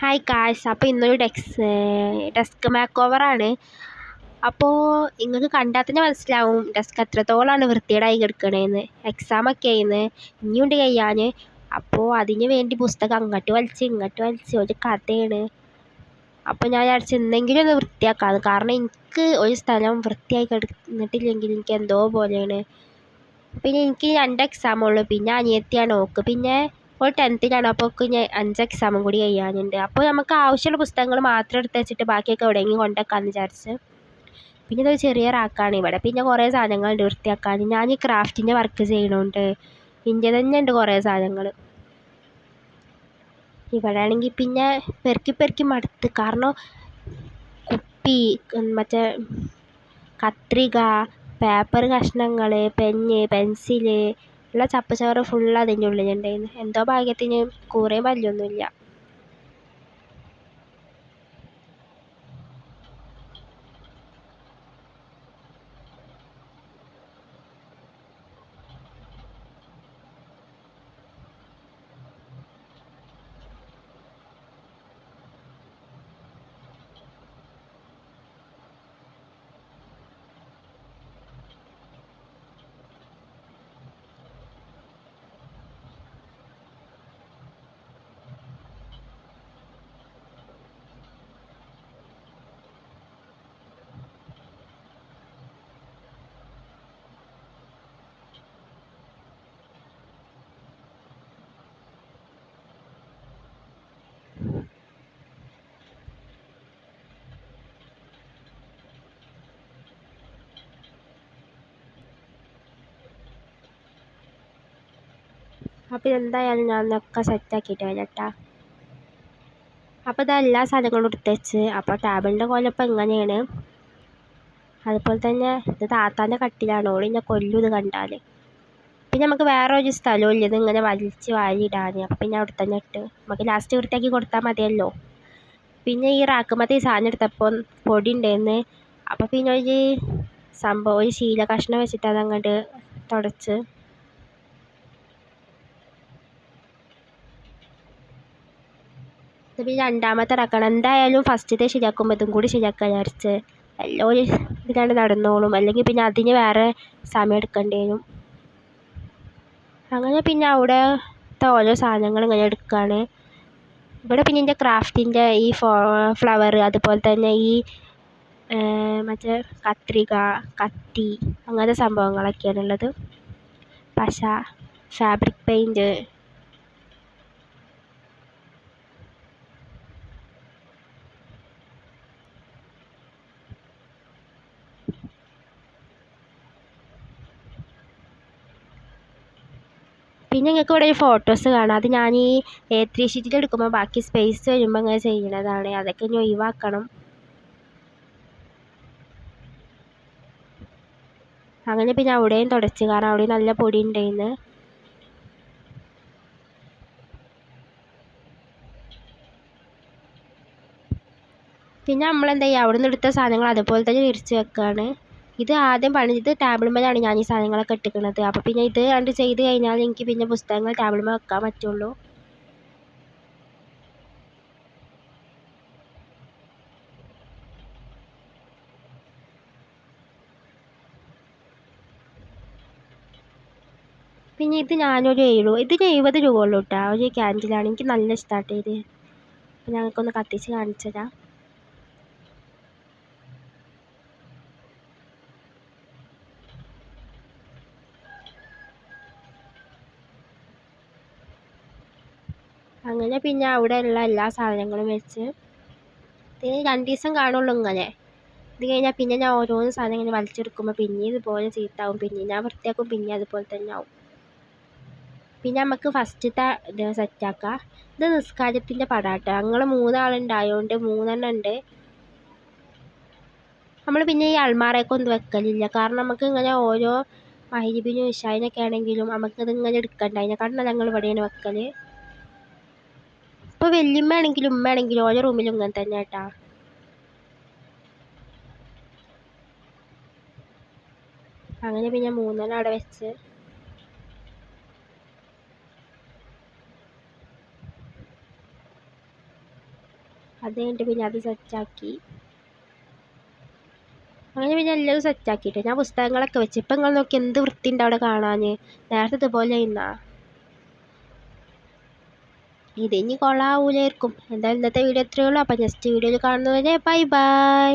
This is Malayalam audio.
ഹായ് കാശ് അപ്പോൾ ഇന്നൊരു ഡെക്സ് ഡെസ്ക് മേക്ക് ഓവറാണ് അപ്പോൾ നിങ്ങൾക്ക് കണ്ടാൽ തന്നെ മനസ്സിലാവും ഡെസ്ക് എത്രത്തോളമാണ് വൃത്തികേടായി കിടക്കണേന്ന്. എക്സാമൊക്കെ ആയിന്ന് ഇനിയുണ്ട് കഴിയാൻ അപ്പോൾ അതിന് വേണ്ടി പുസ്തകം അങ്ങോട്ട് വലിച്ച് ഇങ്ങോട്ട് വലിച്ച് ഒരു കഥയാണ്. അപ്പോൾ ഞാൻ വിചാരിച്ചു എന്തെങ്കിലും ഒന്ന് വൃത്തിയാക്കാമെന്ന് കാരണം എനിക്ക് ഒരു സ്ഥലം വൃത്തിയായി കിടന്നിട്ടില്ലെങ്കിൽ എനിക്ക് എന്തോ പോലെയാണ്. പിന്നെ എനിക്ക് രണ്ട് എക്സാമുള്ളൂ പിന്നെ അനിയത്തിയാണ് ഓക്ക്. പിന്നെ ഓൾ ടെൻത്തിലാണ്. അപ്പോൾ ഒക്കെ ഞാൻ അഞ്ച് എക്സാമും കൂടി കഴിയാനുണ്ട്. അപ്പോൾ നമുക്ക് ആവശ്യമുള്ള പുസ്തകങ്ങൾ മാത്രം എടുത്ത് വെച്ചിട്ട് ബാക്കിയൊക്കെ എവിടെയെങ്കിലും കൊണ്ടുവെക്കാമെന്ന് വിചാരിച്ച്. പിന്നെ ഇതൊരു ചെറിയ റാക്കാണ് ഇവിടെ. പിന്നെ കുറേ സാധനങ്ങളുണ്ട് വൃത്തിയാക്കാൻ. ഞാൻ ഈ ക്രാഫ്റ്റിന്റെ വർക്ക് ചെയ്യണോണ്ട്. ഇന്ത്യ തന്നെ ഉണ്ട് കുറേ സാധനങ്ങൾ. ഇവിടെ ആണെങ്കിൽ പിന്നെ പെറുക്കി പെറുക്കി മടുത്ത്. കാരണം കുപ്പി മറ്റേ കത്രിക പേപ്പർ കഷ്ണങ്ങൾ പെന്ന് പെൻസിൽ ഉള്ള ചപ്പ് ചവറ് ഫുള്ള് അതിന്റെ ഉള്ളിലുണ്ടായിരുന്നു. എന്തോ ഭാഗ്യത്തിന് കൂറയും പല്ലൊന്നുമില്ല അപ്പോൾ എന്തായാലും ഞാൻ ഇതൊക്കെ സെറ്റാക്കിയിട്ട് വരാം കേട്ടോ അപ്പോൾ ഇതാ എല്ലാ സാധനങ്ങളും എടുത്ത് വെച്ച്. അപ്പോൾ ടേബിളിന്റെ കോലപ്പം എങ്ങനെയാണ് അതുപോലെ തന്നെ ഇത് താത്താന്റെ കട്ടിലാണ്. ഓൾ ഞാൻ കൊല്ലും ഇത് കണ്ടാൽ പിന്നെ നമുക്ക് വേറെ ഒരു സ്ഥലവും ഇല്ല. ഇതിങ്ങനെ വലിച്ച് വാരി ഇടാൻ അപ്പോൾ പിന്നെ അവിടെ തന്നെ ഇട്ട് നമുക്ക് ലാസ്റ്റ് വൃത്തിയാക്കി കൊടുത്താൽ മതിയല്ലോ. പിന്നെ ഈ റാക്കുമത്തെ ഈ സാധനം എടുത്തപ്പോൾ പൊടി ഉണ്ടായിരുന്നു അപ്പോൾ പിന്നെ ഒരു സംഭവം ഒരു ശീല കഷ്ണം വെച്ചിട്ട് അതങ്ങോട്ട് തുടച്ച് ഇത് പിന്നെ രണ്ടാമത്തെ ഇറക്കണം എന്തായാലും ഫസ്റ്റത്തെ ശരിയാക്കുമ്പോൾ ഇതും കൂടി ശരിയാക്കാൻ വിചാരിച്ച്. എല്ലാം ഇതാണ്ട് നടന്നോളും. അല്ലെങ്കിൽ പിന്നെ അതിന് വേറെ സമയം എടുക്കേണ്ടി വരും. അങ്ങനെ പിന്നെ അവിടെ ഓരോ സാധനങ്ങൾ ഇങ്ങനെ എടുക്കുകയാണ് ഇവിടെ പിന്നെ എന്റെ ക്രാഫ്റ്റിന്റെ ഈ ഫ്ലവർ അതുപോലെ തന്നെ ഈ മറ്റേ കത്രിക കത്തി അങ്ങനത്തെ സംഭവങ്ങളൊക്കെയാണ് ഉള്ളത് പശ ഫാബ്രിക് പെയിന്റ് പിന്നെ നിങ്ങൾക്ക് ഇവിടെ ഫോട്ടോസ് കാണാം. അത് ഞാൻ ഈ എ ത്രീ ഷീറ്റിൽ എടുക്കുമ്പോൾ ബാക്കി സ്പേസ് വരുമ്പോൾ അങ്ങനെ ചെയ്യണതാണ്. അതൊക്കെ ഇനി ഒഴിവാക്കണം. അങ്ങനെ പിന്നെ അവിടെയും തുടച്ച്. കാരണം അവിടെ നല്ല പൊടി ഉണ്ടായിരുന്നു പിന്നെ നമ്മളെന്താ ചെയ്യുക? അവിടെ നിന്ന് എടുത്ത സാധനങ്ങൾ അതുപോലെ തന്നെ വിരിച്ച് വെക്കുകയാണ് ഇത് ആദ്യം പണിത് ടേബിളുമ്മേലാണ് ഞാൻ ഈ സാധനങ്ങളൊക്കെ ഇട്ടിരിക്കുന്നത്. അപ്പോൾ പിന്നെ ഇത് കണ്ട് ചെയ്ത് കഴിഞ്ഞാൽ എനിക്ക് പിന്നെ പുസ്തകങ്ങൾ ടേബിളുമ്മേ വെക്കാൻ പറ്റുള്ളൂ. പിന്നെ ഇത് ഞാനൊരു എഴുപത് ഇതിന് എഴുപത് രൂപ ഉള്ളൂ കേട്ടോ ഒരു ക്യാൻഡിലാണ് എനിക്ക് നല്ല ഇഷ്ടമാട്ടോ ഇത്. അപ്പോൾ ഞങ്ങൾക്കൊന്ന് കത്തിച്ച് കാണിച്ചു തരാം. അങ്ങനെ പിന്നെ അവിടെ ഉള്ള എല്ലാ സാധനങ്ങളും വെച്ച് ഇതിന് രണ്ട് ദിവസം കാണുള്ളൂ ഇങ്ങനെ. ഇത് കഴിഞ്ഞാൽ പിന്നെ ഞാൻ ഓരോന്ന് സാധനം ഇങ്ങനെ വലിച്ചെടുക്കുമ്പോൾ പിന്നെ ഇതുപോലെ ചീത്താവും പിന്നെ ഞാൻ വൃത്തിയാക്കും പിന്നെ അതുപോലെ തന്നെ ആവും. പിന്നെ നമുക്ക് ഫസ്റ്റത്തെ ഇത് സെറ്റാക്കാം ഇത് നിസ്കാരത്തിന്റെ പടാട്ട. ഞങ്ങൾ മൂന്നാളുണ്ടായതുകൊണ്ട് മൂന്നെണ്ണം ഉണ്ട്. നമ്മൾ പിന്നെ ഈ അൾമാറയൊക്കെ ഒന്നും വെക്കലില്ല. കാരണം നമുക്ക് ഇങ്ങനെ ഓരോ മഹരിബിനും ഇഷായിനൊക്കെ ആണെങ്കിലും നമുക്കത് ഇങ്ങനെ എടുക്കണ്ട അതിനെക്കാട്ടും ഞങ്ങൾ ഇവിടെയാണ് വെക്കൽ ഇപ്പോൾ വല്യമ്മ ആണെങ്കിലും ഉമ്മ ആണെങ്കിലും ഓരോ റൂമിലും ഇങ്ങനെ തന്നെ കേട്ടാ അങ്ങനെ പിന്നെ മൂന്നെണ്ണം അവിടെ വെച്ച്. അത് കഴിഞ്ഞിട്ട് പിന്നെ അത് സെറ്റാക്കി അങ്ങനെ പിന്നെ എല്ലാം സെറ്റാക്കിയിട്ട് ഞാൻ പുസ്തകങ്ങളൊക്കെ വെച്ച്. ഇപ്പം നിങ്ങൾ നോക്കി എന്ത് വൃത്തിയുണ്ട് അവിടെ കാണാൻ നേരത്തെ ഇതുപോലെ ഇന്നാ ഇത് ഇനി കൊള്ളാവൂലായിരിക്കും. എന്തായാലും ഇന്നത്തെ വീഡിയോ ഇത്രയേ ഉള്ളൂ. അപ്പോൾ നെക്സ്റ്റ് വീഡിയോയിൽ കാണുന്നവരെ ബൈ ബൈ